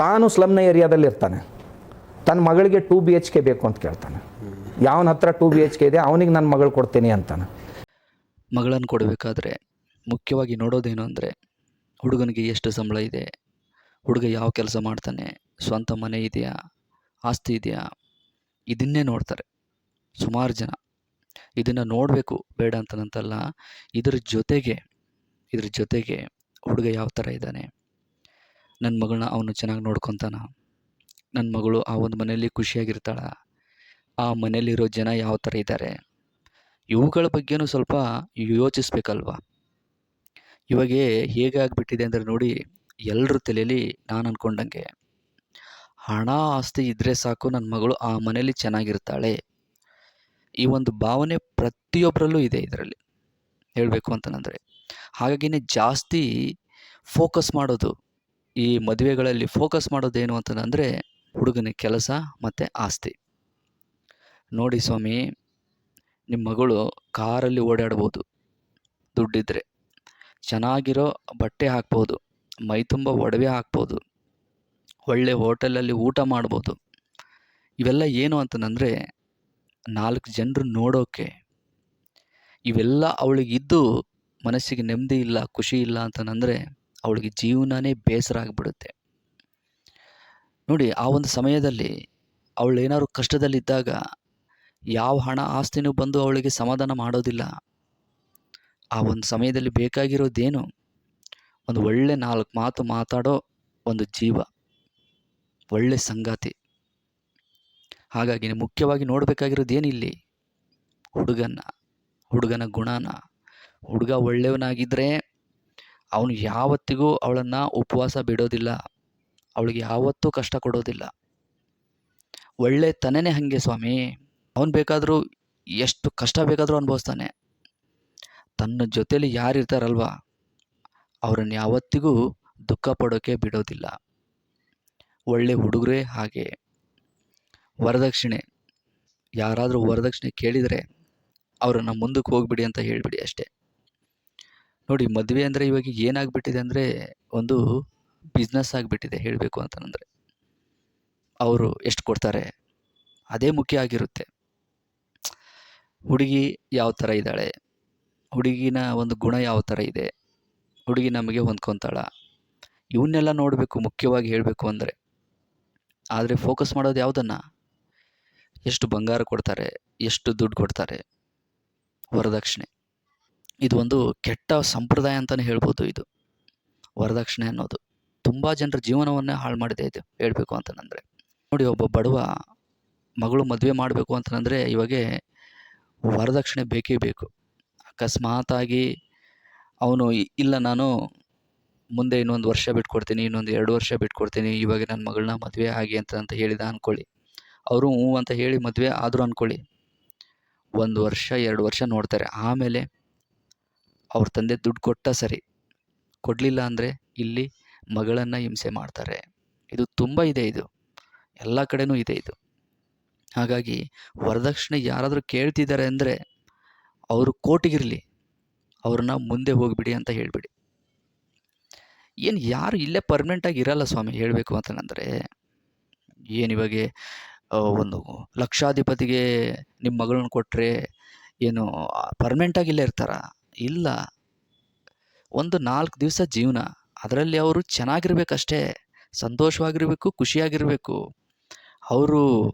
ತಾನು ಸ್ಲಮ್ನ ಏರಿಯಾದಲ್ಲಿ ಇರ್ತಾನೆ ತನ್ನ ಮಗಳಿಗೆ ಟೂ ಬಿ ಎಚ್ ಕೆ ಬೇಕು ಅಂತ ಕೇಳ್ತಾನೆ. ಯಾವನ ಹತ್ರ ಟೂ ಬಿ ಎಚ್ ಕೆ ಇದೆ, ಅವನಿಗೆ ನನ್ನ ಮಗಳು ಕೊಡ್ತೀನಿ ಅಂತಾನೆ. ಮಗಳನ್ನು ಕೊಡಬೇಕಾದ್ರೆ ಮುಖ್ಯವಾಗಿ ನೋಡೋದೇನು ಅಂದರೆ, ಹುಡುಗನಿಗೆ ಎಷ್ಟು ಸಂಬಳ ಇದೆ, ಹುಡುಗ ಯಾವ ಕೆಲಸ ಮಾಡ್ತಾನೆ, ಸ್ವಂತ ಮನೆ ಇದೆಯಾ, ಆಸ್ತಿ ಇದೆಯಾ, ಇದನ್ನೇ ನೋಡ್ತಾರೆ. ಸುಮಾರು ಜನ. ಇದನ್ನು ನೋಡಬೇಕು, ಬೇಡ ಅಂತನಂತಲ್ಲ, ಇದರ ಜೊತೆಗೆ, ಇದ್ರ ಜೊತೆಗೆ ಹುಡುಗ ಯಾವ ಥರ ಇದ್ದಾನೆ ನನ್ನ ಮಗಳನ್ನ ಅವನು ಚೆನ್ನಾಗಿ ನೋಡ್ಕೊತಾನ. ನನ್ನ ಮಗಳು ಆ ಒಂದು ಮನೆಯಲ್ಲಿ ಖುಷಿಯಾಗಿರ್ತಾಳೆ. ಆ ಮನೆಯಲ್ಲಿರೋ ಜನ ಯಾವ ಥರ ಇದ್ದಾರೆ ಇವುಗಳ ಬಗ್ಗೆನೂ ಸ್ವಲ್ಪ ಯೋಚಿಸ್ಬೇಕಲ್ವ? ಇವಾಗೆ ಹೇಗೆ ಆಗಿಬಿಟ್ಟಿದೆ ಅಂದರೆ ನೋಡಿ ಎಲ್ಲರ ತಲೆಯಲ್ಲಿ ನಾನು ಅಂದ್ಕೊಂಡಂಗೆ ಹಣ ಆಸ್ತಿ ಇದ್ದರೆ ಸಾಕು ನನ್ನ ಮಗಳು ಆ ಮನೆಯಲ್ಲಿ ಚೆನ್ನಾಗಿರ್ತಾಳೆ. ಈ ಒಂದು ಭಾವನೆ ಪ್ರತಿಯೊಬ್ಬರಲ್ಲೂ ಇದೆ ಇದರಲ್ಲಿ. ಹೇಳಬೇಕು ಅಂತಂದರೆ. ಹಾಗಾಗಿನೇ ಜಾಸ್ತಿ ಫೋಕಸ್ ಮಾಡೋದು ಈ ಮದುವೆಗಳಲ್ಲಿ ಫೋಕಸ್ ಮಾಡೋದೇನು ಅಂತಂದರೆ ಹುಡುಗನ ಕೆಲಸ ಮತ್ತು ಆಸ್ತಿ. ನೋಡಿ ಸ್ವಾಮಿ ನಿಮ್ಮ ಮಗಳು ಕಾರಲ್ಲಿ ಓಡಾಡ್ಬೋದು. ದುಡ್ಡಿದ್ರೆ. ಚೆನ್ನಾಗಿರೋ ಬಟ್ಟೆ ಹಾಕ್ಬೋದು. ಮೈ ತುಂಬ ಒಡವೆ ಹಾಕ್ಬೋದು. ಒಳ್ಳೆ ಹೋಟೆಲಲ್ಲಿ ಊಟ ಮಾಡ್ಬೋದು. ಇವೆಲ್ಲ ಏನು ಅಂತಂದರೆ ನಾಲ್ಕು ಜನರು ನೋಡೋಕೆ. ಇವೆಲ್ಲ ಅವಳಿಗಿದ್ದು ಮನಸ್ಸಿಗೆ ನೆಮ್ಮದಿ ಇಲ್ಲ, ಖುಷಿ ಇಲ್ಲ ಅಂತಂದರೆ ಅವಳಿಗೆ ಜೀವನನೇ ಬೇಸರ ಆಗಿಬಿಡುತ್ತೆ. ನೋಡಿ, ಆ ಒಂದು ಸಮಯದಲ್ಲಿ ಅವಳು ಏನಾದ್ರು ಕಷ್ಟದಲ್ಲಿದ್ದಾಗ ಯಾವ ಹಣ ಆಸ್ತಿನೂ ಬಂದು ಅವಳಿಗೆ ಸಮಾಧಾನ ಮಾಡೋದಿಲ್ಲ. ಆ ಒಂದು ಸಮಯದಲ್ಲಿ ಬೇಕಾಗಿರೋದೇನು? ಒಂದು ಒಳ್ಳೆ ನಾಲ್ಕು ಮಾತು ಮಾತಾಡೋ ಒಂದು ಜೀವ. ಒಳ್ಳೆ ಸಂಗಾತಿ. ಹಾಗಾಗಿ ಮುಖ್ಯವಾಗಿ ನೋಡಬೇಕಾಗಿರೋದು ಏನಿಲ್ಲಿ ಹುಡುಗನ ಹುಡುಗನ ಗುಣನ. ಹುಡುಗ ಒಳ್ಳೆಯವನಾಗಿದ್ದರೆ ಅವನು ಯಾವತ್ತಿಗೂ ಅವಳನ್ನು ಉಪವಾಸ ಬಿಡೋದಿಲ್ಲ. ಅವಳಿಗೆ ಯಾವತ್ತೂ ಕಷ್ಟ ಕೊಡೋದಿಲ್ಲ. ಒಳ್ಳೆ ತನನೇ ಹಾಗೆ ಸ್ವಾಮಿ. ಅವನು ಬೇಕಾದರೂ ಎಷ್ಟು ಕಷ್ಟ ಬೇಕಾದರೂ ಅನುಭವಿಸ್ತಾನೆ. ತನ್ನ ಜೊತೇಲಿ ಯಾರು ಇರ್ತಾರಲ್ವ ಅವರನ್ನು ಯಾವತ್ತಿಗೂ ದುಃಖ ಪಡೋಕ್ಕೆ ಬಿಡೋದಿಲ್ಲ. ಒಳ್ಳೆ ಹುಡುಗರೇ ಹಾಗೆ. ವರದಕ್ಷಿಣೆ. ಯಾರಾದರೂ ವರದಕ್ಷಿಣೆ ಕೇಳಿದರೆ ಅವರನ್ನು ಮುಂದಕ್ಕೆ ಹೋಗ್ಬಿಡಿ ಅಂತ ಹೇಳಿಬಿಡಿ ಅಷ್ಟೇ. ನೋಡಿ ಮದುವೆ ಅಂದರೆ ಇವಾಗ ಏನಾಗ್ಬಿಟ್ಟಿದೆ ಅಂದರೆ ಒಂದು ಬಿಸ್ನೆಸ್ ಆಗಿಬಿಟ್ಟಿದೆ ಹೇಳಬೇಕು ಅಂತಂದರೆ ಅವರು ಎಷ್ಟು ಕೊಡ್ತಾರೆ? ಅದೇ ಮುಖ್ಯ ಆಗಿರುತ್ತೆ. ಹುಡುಗಿ ಯಾವ ಥರ ಇದ್ದಾಳೆ? ಹುಡುಗಿನ ಒಂದು ಗುಣ ಯಾವ ಥರ ಇದೆ? ಹುಡುಗಿ ನಮಗೆ ಹೊಂದ್ಕೊತಾಳ? ಇವನ್ನೆಲ್ಲ ನೋಡಬೇಕು, ಮುಖ್ಯವಾಗಿ ಹೇಳಬೇಕು ಅಂದರೆ. ಆದರೆ ಫೋಕಸ್ ಮಾಡೋದು ಯಾವುದನ್ನು? ಎಷ್ಟು ಬಂಗಾರ ಕೊಡ್ತಾರೆ? ಎಷ್ಟು ದುಡ್ಡು ಕೊಡ್ತಾರೆ? ವರದಕ್ಷಿಣೆ. ಇದು ಒಂದು ಕೆಟ್ಟ ಸಂಪ್ರದಾಯ ಅಂತಲೇ ಹೇಳ್ಬೋದು ಇದು. ವರದಕ್ಷಿಣೆ ಅನ್ನೋದು. ತುಂಬ ಜನರ ಜೀವನವನ್ನೇ ಹಾಳು ಮಾಡಿದೆ ಇದು ಹೇಳಬೇಕು ಅಂತಂದರೆ ನೋಡಿ ಒಬ್ಬ ಬಡವ ಮಗಳು ಮದುವೆ ಮಾಡಬೇಕು ಅಂತಂದರೆ ಇವಾಗ ವರದಕ್ಷಿಣೆ ಬೇಕೇ ಬೇಕು. ಅಕಸ್ಮಾತಾಗಿ ಅವನು ಇಲ್ಲ ನಾನು ಮುಂದೆ ಇನ್ನೊಂದು ವರ್ಷ ಬಿಟ್ಕೊಡ್ತೀನಿ, ಇನ್ನೊಂದು ಎರಡು ವರ್ಷ ಬಿಟ್ಕೊಡ್ತೀನಿ, ಇವಾಗ ನನ್ನ ಮಗಳನ್ನ ಮದುವೆ ಆಗಿ ಅಂತ ಅಂತ ಹೇಳಿದ ಅಂದ್ಕೊಳ್ಳಿ ಅವರು ಹ್ಞೂ ಅಂತ ಹೇಳಿ ಮದುವೆ ಆದರೂ ಅಂದ್ಕೊಳ್ಳಿ ಒಂದು ವರ್ಷ, ಎರಡು ವರ್ಷ ನೋಡ್ತಾರೆ. ಆಮೇಲೆ ಅವ್ರ ತಂದೆ ದುಡ್ಡು ಕೊಟ್ಟ ಸರಿ. ಕೊಡಲಿಲ್ಲ ಅಂದರೆ ಇಲ್ಲಿ ಮಗಳನ್ನು ಹಿಂಸೆ ಮಾಡ್ತಾರೆ. ಇದು ತುಂಬ ಇದೆ ಇದು. ಎಲ್ಲ ಕಡೆಯೂ ಇದೆ ಇದು. ಹಾಗಾಗಿ ವರದಕ್ಷಿಣೆ ಯಾರಾದರೂ ಕೇಳ್ತಿದ್ದಾರೆ ಅಂದರೆ ಅವರು ಕೋಟಿಗಿರಲಿ ಅವ್ರನ್ನ ಮುಂದೆ ಹೋಗಿಬಿಡಿ ಅಂತ ಹೇಳಿಬಿಡಿ. ಏನು ಯಾರು ಇಲ್ಲೇ ಪರ್ಮನೆಂಟಾಗಿ ಇರಲ್ಲ ಸ್ವಾಮಿ ಹೇಳಬೇಕು ಅಂತಂದರೆ ಏನು ಇವಾಗ ಒಂದು ಲಕ್ಷಾಧಿಪತಿಗೆ ನಿಮ್ಮ ಮಗಳನ್ನ ಕೊಟ್ಟರೆ ಏನು ಪರ್ಮನೆಂಟಾಗಿ ಇಲ್ಲೇ ಇರ್ತಾರ? ಇಲ್ಲ. ಒಂದು ನಾಲ್ಕು ದಿವಸ ಜೀವನ. ಅದರಲ್ಲಿ ಅವರು ಚೆನ್ನಾಗಿರ್ಬೇಕಷ್ಟೇ. ಸಂತೋಷವಾಗಿರಬೇಕು, ಖುಷಿಯಾಗಿರಬೇಕು. ಅವರು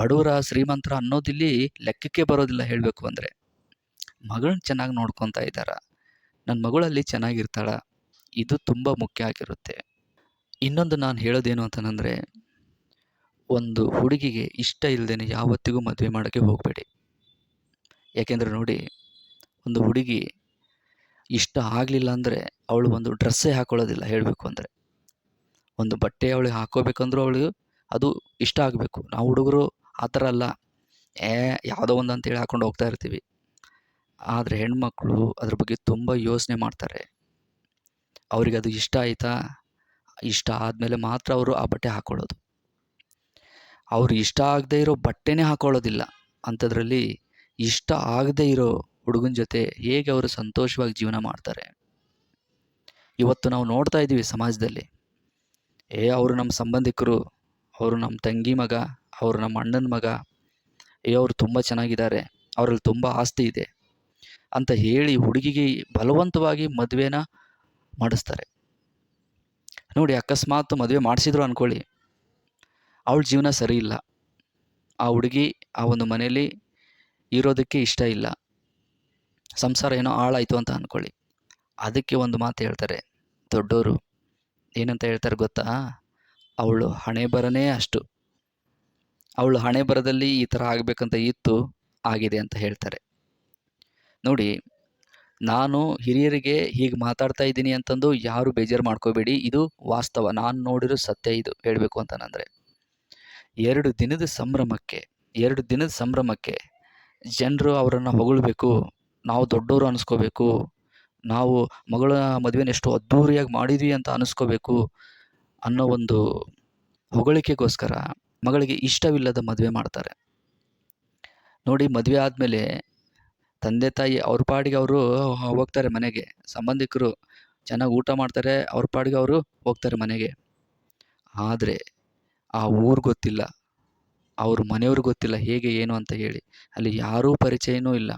ಬಡವರ ಶ್ರೀಮಂತರ ಅನ್ನೋದಿಲ್ಲಿ ಲೆಕ್ಕಕ್ಕೆ ಬರೋದಿಲ್ಲ ಹೇಳಬೇಕು ಅಂದರೆ. ಮಗಳನ್ನ ಚೆನ್ನಾಗಿ ನೋಡ್ಕೊತಾ ಇದ್ದಾರ. ನನ್ನ ಮಗಳಲ್ಲಿ ಚೆನ್ನಾಗಿರ್ತಾಳ. ಇದು ತುಂಬ ಮುಖ್ಯ ಆಗಿರುತ್ತೆ. ಇನ್ನೊಂದು ನಾನು ಹೇಳೋದೇನು ಅಂತಂದರೆ, ಒಂದು ಹುಡುಗಿಗೆ ಇಷ್ಟ ಇಲ್ಲದೇನೆ ಯಾವತ್ತಿಗೂ ಮದುವೆ ಮಾಡೋಕ್ಕೆ ಹೋಗಬೇಡಿ. ಯಾಕೆಂದರೆ ನೋಡಿ, ಒಂದು ಹುಡುಗಿ ಇಷ್ಟ ಆಗಲಿಲ್ಲ ಅಂದರೆ ಅವಳು ಒಂದು ಡ್ರೆಸ್ಸೇ ಹಾಕೊಳ್ಳೋದಿಲ್ಲ ಹೇಳಬೇಕು ಅಂದರೆ. ಒಂದು ಬಟ್ಟೆ ಅವಳಿಗೆ ಹಾಕೋಬೇಕಂದ್ರೂ ಅವಳಿಗೆ ಅದು ಇಷ್ಟ ಆಗಬೇಕು. ನಾವು ಹುಡುಗರು ಆ ಥರ ಅಲ್ಲ. ಏ ಯಾವುದೋ ಒಂದು ಅಂತೇಳಿ ಹಾಕೊಂಡು ಹೋಗ್ತಾ ಇರ್ತೀವಿ. ಆದರೆ ಹೆಣ್ಮಕ್ಳು ಅದ್ರ ಬಗ್ಗೆ ತುಂಬ ಯೋಚನೆ ಮಾಡ್ತಾರೆ. ಅವ್ರಿಗೆ ಅದು ಇಷ್ಟ ಆಯಿತಾ? ಇಷ್ಟ ಆದಮೇಲೆ ಮಾತ್ರ ಅವರು ಆ ಬಟ್ಟೆ ಹಾಕ್ಕೊಳ್ಳೋದು ಅವ್ರು ಇಷ್ಟ ಆಗದೇ ಇರೋ ಬಟ್ಟೆನೇ ಹಾಕೊಳ್ಳೋದಿಲ್ಲ. ಅಂಥದ್ರಲ್ಲಿ ಇಷ್ಟ ಆಗದೇ ಇರೋ ಹುಡುಗನ ಜೊತೆ ಹೇಗೆ ಅವರು ಸಂತೋಷವಾಗಿ ಜೀವನ ಮಾಡ್ತಾರೆ. ಇವತ್ತು ನಾವು ನೋಡ್ತಾ ಇದ್ದೀವಿ ಸಮಾಜದಲ್ಲಿ. ಏ, ಅವರು ನಮ್ಮ ಸಂಬಂಧಿಕರು, ಅವರು ನಮ್ಮ ತಂಗಿ ಮಗ, ಅವರು ನಮ್ಮ ಅಣ್ಣನ ಮಗ. ಏ, ಅವರು ತುಂಬ ಚೆನ್ನಾಗಿದ್ದಾರೆ. ಅವರಲ್ಲಿ ತುಂಬ ಆಸ್ತಿ ಇದೆ ಅಂತ ಹೇಳಿ ಹುಡುಗಿಗೆ ಬಲವಂತವಾಗಿ ಮದುವೆನ ಮಾಡಿಸ್ತಾರೆ. ನೋಡಿ, ಅಕಸ್ಮಾತ್ ಮದುವೆ ಮಾಡಿಸಿದ್ರು ಅಂದ್ಕೊಳ್ಳಿ ಅವಳ ಜೀವನ ಸರಿ ಇಲ್ಲ. ಆ ಹುಡುಗಿ ಆ ಒಂದು ಮನೆಯಲ್ಲಿ ಇರೋದಕ್ಕೆ ಇಷ್ಟ ಇಲ್ಲ. ಸಂಸಾರ ಏನೋ ಹಾಳಾಯಿತು ಅಂತ ಅಂದ್ಕೊಳ್ಳಿ ಅದಕ್ಕೆ ಒಂದು ಮಾತು ಹೇಳ್ತಾರೆ ದೊಡ್ಡವರು ಏನಂತ ಹೇಳ್ತಾರೆ ಗೊತ್ತಾ? ಅವಳು ಹಣೆ ಬರನೇ ಅಷ್ಟು. ಅವಳು ಹಣೆ ಬರದಲ್ಲಿ ಈ ಥರ ಆಗಬೇಕಂತ ಇತ್ತು, ಆಗಿದೆ ಅಂತ ಹೇಳ್ತಾರೆ. ನೋಡಿ, ನಾನು ಹಿರಿಯರಿಗೆ ಹೀಗೆ ಮಾತಾಡ್ತಾ ಇದ್ದೀನಿ ಅಂತಂದು ಯಾರು ಬೇಜಾರು ಮಾಡ್ಕೋಬೇಡಿ. ಇದು ವಾಸ್ತವ. ನಾನು ನೋಡಿರೋ ಸತ್ಯ ಇದು. ಹೇಳಬೇಕು ಅಂತಂದರೆ ಎರಡು ದಿನದ ಸಂಭ್ರಮಕ್ಕೆ, ಎರಡು ದಿನದ ಸಂಭ್ರಮಕ್ಕೆ ಜನರು ಅವರನ್ನು ಹೊಗಳ್ಬೇಕು. ನಾವು ದೊಡ್ಡವರು ಅನಿಸ್ಕೋಬೇಕು. ನಾವು ಮಗಳ ಮದುವೆನ ಎಷ್ಟು ಅದ್ಧೂರಿಯಾಗಿ ಮಾಡಿದ್ವಿ ಅಂತ ಅನಿಸ್ಕೋಬೇಕು ಅನ್ನೋ ಒಂದು ಹೊಗಳಿಕೆಗೋಸ್ಕರ ಮಗಳಿಗೆ ಇಷ್ಟವಿಲ್ಲದ ಮದುವೆ ಮಾಡ್ತಾರೆ. ನೋಡಿ ಮದುವೆ ಆದಮೇಲೆ ತಂದೆ ತಾಯಿ ಅವ್ರ ಪಾಡಿಗೆ ಅವರು ಹೋಗ್ತಾರೆ ಮನೆಗೆ. ಸಂಬಂಧಿಕರು ಚೆನ್ನಾಗಿ ಊಟ ಮಾಡ್ತಾರೆ, ಅವ್ರ ಪಾಡಿಗೆ ಅವರು ಹೋಗ್ತಾರೆ ಮನೆಗೆ. ಆದರೆ ಆ ಊರು ಗೊತ್ತಿಲ್ಲ. ಅವ್ರ ಮನೆಯವ್ರಿಗೆ ಗೊತ್ತಿಲ್ಲ ಹೇಗೆ, ಏನು ಅಂತ ಹೇಳಿ. ಅಲ್ಲಿ ಯಾರೂ ಪರಿಚಯನೂ ಇಲ್ಲ.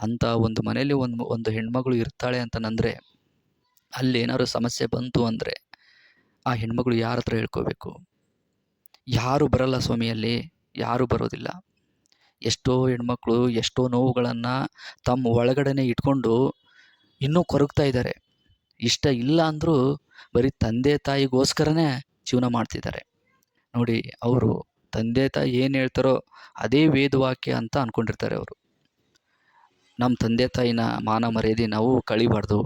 ಅಂಥ ಒಂದು ಮನೆಯಲ್ಲಿ ಒಂದು ಒಂದು ಹೆಣ್ಮಗಳು ಇರ್ತಾಳೆ ಅಂತಂದರೆ ಅಲ್ಲಿ ಏನಾದ್ರು ಸಮಸ್ಯೆ ಬಂತು ಅಂದರೆ ಆ ಹೆಣ್ಮಗಳು ಯಾರ ಹತ್ರ ಹೇಳ್ಕೋಬೇಕು? ಯಾರು ಬರಲ್ಲ ಸ್ವಾಮಿಯಲ್ಲಿ, ಯಾರು ಬರೋದಿಲ್ಲ. ಎಷ್ಟೋ ಹೆಣ್ಮಕ್ಳು, ಎಷ್ಟೋ ನೋವುಗಳನ್ನು ತಮ್ಮ ಒಳಗಡೆನೆ ಇಟ್ಕೊಂಡು ಇನ್ನೂ ಕೊರಗ್ತಾ ಇದ್ದಾರೆ. ಇಷ್ಟ ಇಲ್ಲ ಅಂದರೂ ಬರೀ ತಂದೆ ತಾಯಿಗೋಸ್ಕರನೇ ಜೀವನ ಮಾಡ್ತಿದ್ದಾರೆ. ನೋಡಿ, ಅವರು ತಂದೆ ತಾಯಿ ಏನು ಹೇಳ್ತಾರೋ ಅದೇ ವೇದವಾಕ್ಯ ಅಂತ ಅಂದ್ಕೊಂಡಿರ್ತಾರೆ ಅವರು. ನಮ್ಮ ತಂದೆ ತಾಯಿನ ಮಾನ ಮರ್ಯಾದೆ ನಾವು ಕಳಿಬಾರ್ದು.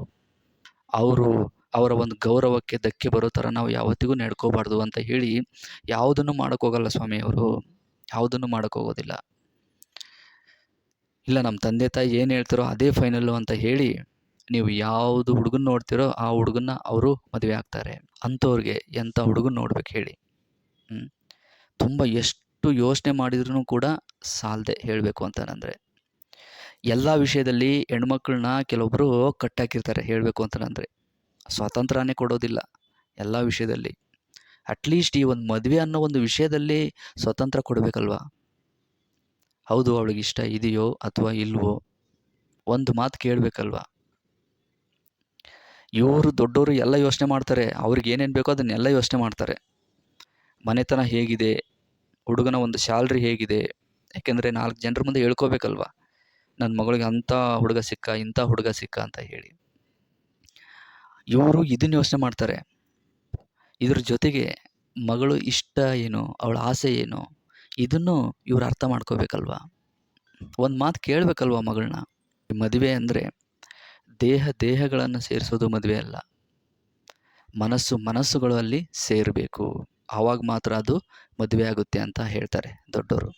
ಅವರು ಅವರ ಒಂದು ಗೌರವಕ್ಕೆ ಧಕ್ಕೆ ಬರೋ ಥರ ನಾವು ಯಾವತ್ತಿಗೂ ನಡ್ಕೋಬಾರ್ದು ಅಂತ ಹೇಳಿ ಯಾವುದನ್ನು ಮಾಡೋಕ್ಕೋಗಲ್ಲ ಸ್ವಾಮಿ ಅವರು. ಯಾವುದನ್ನು ಮಾಡೋಕ್ಕೋಗೋದಿಲ್ಲ ಇಲ್ಲ ನಮ್ಮ ತಂದೆ ತಾಯಿ ಏನು ಹೇಳ್ತಾರೋ ಅದೇ ಫೈನಲ್ಲು ಅಂತ ಹೇಳಿ ನೀವು ಯಾವುದು ಹುಡುಗನ ನೋಡ್ತೀರೋ ಆ ಹುಡುಗನ್ನ ಅವರು ಮದುವೆ ಆಗ್ತಾರೆ. ಅಂಥವ್ರಿಗೆ ಎಂಥ ಹುಡುಗನ ನೋಡ್ಬೇಕು ಹೇಳಿ. ತುಂಬ ಎಷ್ಟು ಯೋಚನೆ ಮಾಡಿದ್ರೂ ಕೂಡ ಸಾಲದೆ ಹೇಳಬೇಕು ಅಂತಂದರೆ ಎಲ್ಲ ವಿಷಯದಲ್ಲಿ ಹೆಣ್ಮಕ್ಳನ್ನ ಕೆಲವೊಬ್ಬರು ಕಟ್ಟಾಕಿರ್ತಾರೆ. ಹೇಳಬೇಕು ಅಂತಂದರೆ ಸ್ವಾತಂತ್ರ್ಯನೇ ಕೊಡೋದಿಲ್ಲ ಎಲ್ಲ ವಿಷಯದಲ್ಲಿ. ಅಟ್ಲೀಸ್ಟ್ ಈ ಒಂದು ಮದುವೆ ಅನ್ನೋ ಒಂದು ವಿಷಯದಲ್ಲಿ ಸ್ವತಂತ್ರ ಕೊಡಬೇಕಲ್ವಾ? ಹೌದು, ಅವಳಿಗೆ ಇಷ್ಟ ಇದೆಯೋ ಅಥವಾ ಇಲ್ವೋ? ಒಂದು ಮಾತು ಕೇಳಬೇಕಲ್ವಾ? ಇವರು ದೊಡ್ಡವರು ಎಲ್ಲ ಯೋಚನೆ ಮಾಡ್ತಾರೆ. ಅವ್ರಿಗೆ ಏನೇನು ಬೇಕೋ ಅದನ್ನೆಲ್ಲ ಯೋಚನೆ ಮಾಡ್ತಾರೆ. ಮನೆತನ ಹೇಗಿದೆ? ಹುಡುಗನ ಒಂದು ಸ್ಯಾಲ್ರಿ ಹೇಗಿದೆ? ಯಾಕೆಂದರೆ ನಾಲ್ಕು ಜನರ ಮುಂದೆ ಹೇಳ್ಕೋಬೇಕಲ್ವಾ? ನನ್ನ ಮಗಳಿಗೆ ಅಂಥ ಹುಡುಗ ಸಿಕ್ಕ, ಇಂಥ ಹುಡುಗ ಸಿಕ್ಕ ಅಂತ ಹೇಳಿ. ಇವರು ಇದನ್ನು ಯೋಚನೆ ಮಾಡ್ತಾರೆ. ಇದ್ರ ಜೊತೆಗೆ ಮಗಳು ಇಷ್ಟ ಏನು, ಅವಳ ಆಸೆ ಏನು, ಇದನ್ನು ಇವರು ಅರ್ಥ ಮಾಡ್ಕೋಬೇಕಲ್ವಾ? ಒಂದು ಮಾತು ಕೇಳಬೇಕಲ್ವ ಮಗಳನ್ನ ಮದುವೆ ಅಂದರೆ ದೇಹ ದೇಹಗಳನ್ನು ಸೇರಿಸೋದು ಮದುವೆ ಅಲ್ಲ. ಮನಸ್ಸು ಅಲ್ಲಿ ಸೇರಬೇಕು. ಆವಾಗ ಮಾತ್ರ ಅದು ಮದುವೆ ಆಗುತ್ತೆ ಅಂತ ಹೇಳ್ತಾರೆ ದೊಡ್ಡವರು